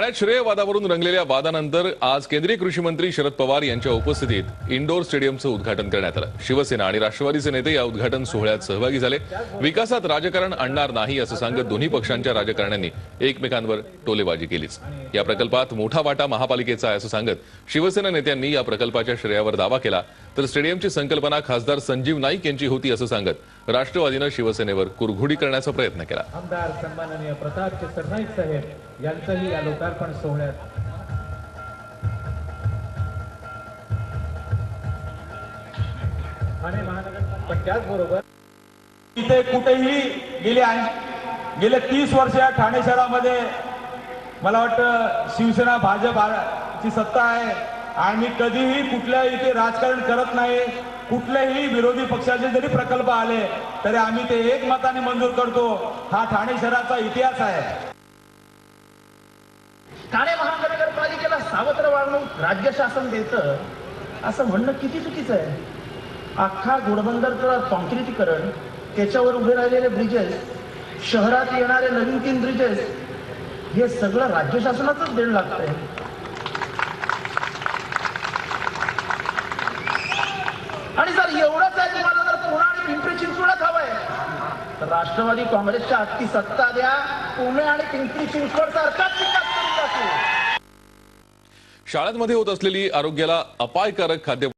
ठाण्यात श्रेयवादावरून रंगलेल्या वादानंतर आज केंद्रीय कृषी मंत्री शरद पवार यांच्या उपस्थितीत इंडोर स्टेडियमचं उद्घाटन करण्यात आलं. शिवसेना आणि राष्ट्रवादीचे नेते या उद्घाटन सोहळ्यात सहभागी झाले. विकासात राजकारण आणणार नाही असं सांगत दोन्ही पक्षांच्या राजकारण्यांनी एकमेकांवर टोलेबाजी केलीच. या प्रकल्पात मोठा वाटा महापालिकेचा आहे असं सांगत शिवसेना नेत्यांनी या प्रकल्पाच्या श्रेयावर दावा केला. तर स्टेडियमची संकल्पना खासदार संजीव नाईक यांची होती असं सांगत राष्ट्रवादीनं शिवसेनेवर कुरघोडी करण्याचा प्रयत्न केला. आमदार सन्माननीय प्रतापचे सरनाईक साहेब यांचंही या लोकार्पण सोहळ्यात ठाणे महानगर पण त्याचबरोबर इथे कुठेही गेले गेले तीस वर्ष या ठाणे शहरामध्ये मला वाटतं शिवसेना भाजप ची सत्ता आहे. आणि मी कधीही कुठल्या इथे राजकारण करत नाही. कुठल्याही विरोधी पक्षाचे जरी प्रकल्प आले तरी आम्ही ते एकमताने मंजूर करतो. हा ठाणे शहराचा इतिहास आहे. ठाणे महानगरपालिकेला सावत्र वागणूक राज्य शासन देतं असं म्हणणं किती चुकीचं आहे? अख्खा घोडबंदरचं कॉन्क्रिटीकरण त्याच्यावर उभे राहिलेले ब्रिजेस शहरात येणारे नवीन तीन ब्रिजेस हे सगळं राज्य शासनाचंच देण लागतंय. तर राष्ट्रवादी काँग्रेसच्या हत्ती सत्ता द्या. पुणे आणि पिंपरी चिंचवड सारखाच विकास शाळांमध्ये होत असलेली आरोग्याला अपायकारक खाद्य